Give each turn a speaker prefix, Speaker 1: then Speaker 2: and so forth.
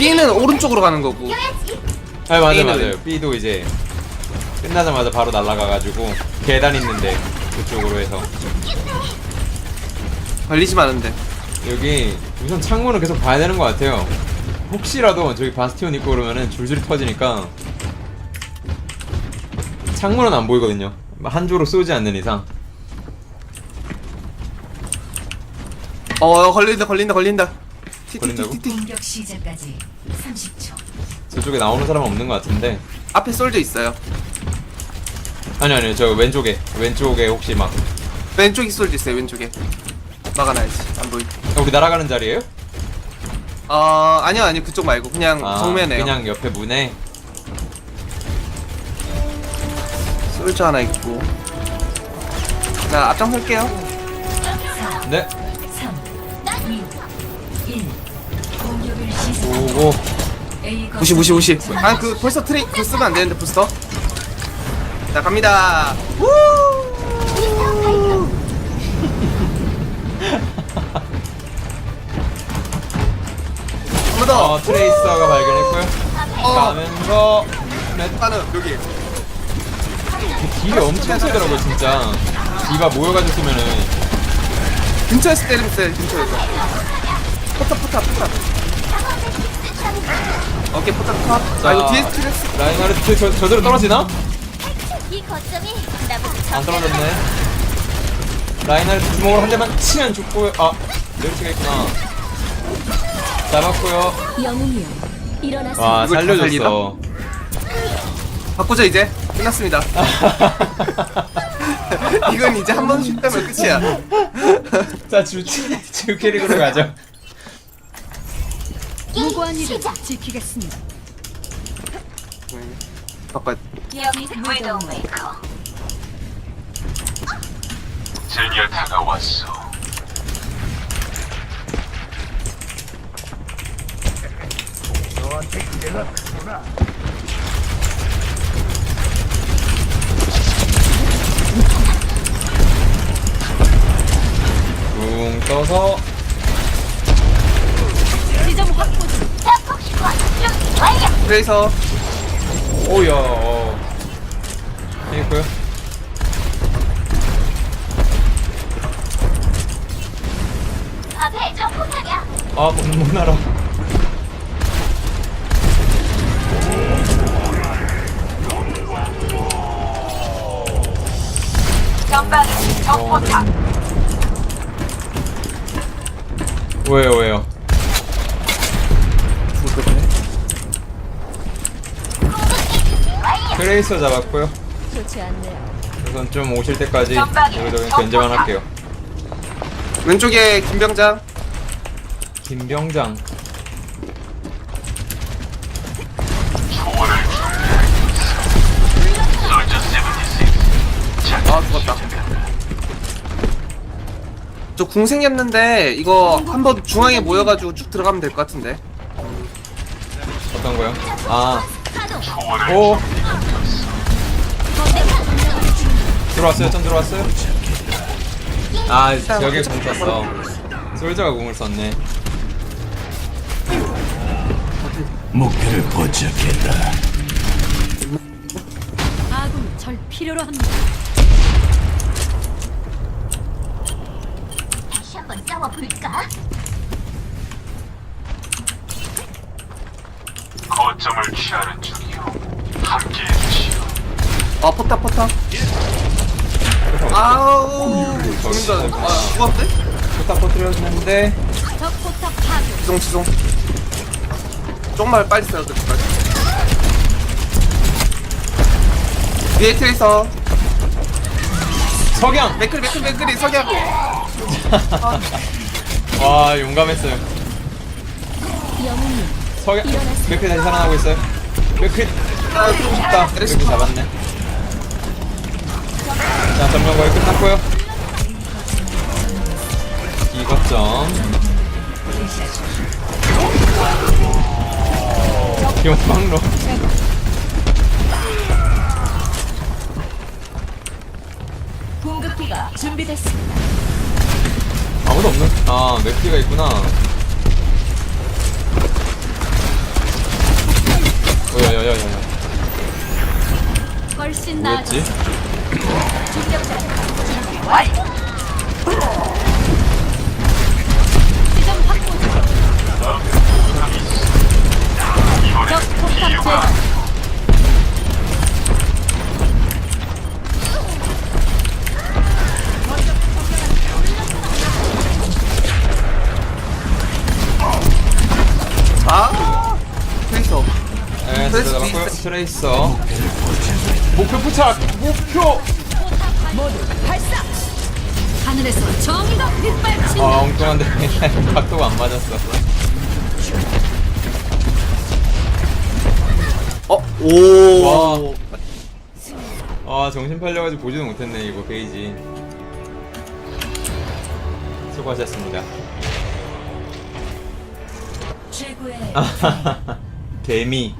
Speaker 1: B는 오른쪽으로 가는 거고
Speaker 2: 아 맞아 맞아요. B도 이제 끝나자마자 바로 날아가가지고 계단 있는데 그쪽으로 해서
Speaker 1: 걸리지 않은데
Speaker 2: 여기 우선 창문을 계속 봐야 되는 것 같아요. 혹시라도 저기 바스티온 있고 그러면은 줄줄이 터지니까 창문은 안 보이거든요. 한 조로 쏘지 않는 이상.
Speaker 1: 어 걸린다 걸린다 걸린다
Speaker 2: 걸린다고?
Speaker 3: 공격 시작까지 30초.
Speaker 2: 저쪽에 나오는 사람 은 없는 것 같은데.
Speaker 1: 앞에 솔져 있어요
Speaker 2: 아니 아니 저 왼쪽에 왼쪽에 혹시 막
Speaker 1: 왼쪽에 솔져 있어요 왼쪽에 막아놔야지 안 보이
Speaker 2: 아, 우리 날아가는 자리예요?
Speaker 1: 어 아니요 아니요 그쪽 말고 그냥
Speaker 2: 아,
Speaker 1: 정면에요
Speaker 2: 그냥 옆에 문에.
Speaker 1: 솔져 하나 있고 자 앞장 설게요
Speaker 2: 네. 오고.
Speaker 1: 무시 무시 무시. 아 그 벌써 트레이 그 쓰면 안 되는데 부스터? 자 갑니다. 한번 더!
Speaker 2: 어 트레이서가 발견했고요.
Speaker 1: 어.
Speaker 2: 가면서 네,
Speaker 1: 하는 여기.
Speaker 2: 딜이 엄청 세더라고요 진짜. 디바 모여가지고 쓰면은.
Speaker 1: 근처에서 때리면 돼 근처에서. 포탑 포탑 포탑 오케이 포탑 컷. 아 이거 뒤에 스트레스
Speaker 2: 라인하르트 저, 저대로 떨어지나?
Speaker 4: 이 거점이 나보다
Speaker 2: 안 떨어졌네. 라인하르트 주먹으로 한 대만 치면 죽고요. 아, 멸치가 있구나. 잡았고요.
Speaker 4: 영웅이여 일어나서
Speaker 2: 와,
Speaker 1: 이걸 다
Speaker 2: 살려줬어.
Speaker 1: 바꾸자 이제 끝났습니다 이건 이제 한번 쉽다면 끝이야
Speaker 2: 자, 주, 주 캐릭으로 가죠.
Speaker 4: 무고한 일을
Speaker 3: 지키겠습니다.
Speaker 1: 바꿔
Speaker 4: 여기
Speaker 5: 드디어 다가왔어.
Speaker 2: 붕 떠서.
Speaker 1: 그래서
Speaker 2: 오야. 어. 있고요.
Speaker 4: 앞에 적폭탄이야
Speaker 2: 아, 못, 못 날아.
Speaker 4: 전방에 적폭탄
Speaker 2: 왜요, 왜요? 트레이서 잡았고요.
Speaker 4: 좋지 않네요
Speaker 2: 우선 좀 오실 때까지 여기저기 견제만 할게요.
Speaker 1: 왼쪽에 김병장
Speaker 2: 김병장.
Speaker 1: 아 죽었다 저 궁 생겼는데 이거 한번 중앙에 모여가지고 쭉 들어가면 될 것 같은데
Speaker 2: 어떤 거요? 아. 오. 들어왔어요? 전 들어왔어요? 아, 여기 공 썼어. 솔저가 공을 썼네.
Speaker 5: 목표를 포착했다.
Speaker 3: 아군 절 필요로 합니다.
Speaker 4: 다시 한번 싸워볼까?
Speaker 5: 거점을 취하는 중이요. 함께 해주시오.
Speaker 1: 아 포탑 포탑 아우 죽는다 아 죽었대?
Speaker 2: 포탑 터뜨려주는데.
Speaker 3: 적 포탑 파괴.
Speaker 1: 지송 지송 조금만 빨리 써야 될것 같아 위에 트레이서
Speaker 2: 석양!
Speaker 1: 맥클 맥클 맥클이 석양
Speaker 2: 와, 용감했어요.
Speaker 4: 영웅이여
Speaker 2: 석양. 맥크 다시 살아나고 있어요. 맥크.
Speaker 1: 아. 싶다
Speaker 2: 맥크 잡았네. 자, 점령 거의 끝났고요. 이거점. 용광로.
Speaker 3: 공급기가 준비됐습니다.
Speaker 2: 아무도 없는. 아, 맥피가 있구나. 뭐였지?
Speaker 3: 아
Speaker 1: 트레이서.
Speaker 2: 네 트레이서 목표 포착! 목표!
Speaker 3: 하늘에서 정의가
Speaker 2: 아
Speaker 3: 빗발친다.
Speaker 2: 엉뚱한데 각도가 안 맞았어.
Speaker 1: 어? 오!
Speaker 2: 아 정신 팔려가지고 보지도 못했네 이거 페이지. 수고하셨습니다.
Speaker 3: 최고의
Speaker 2: 개미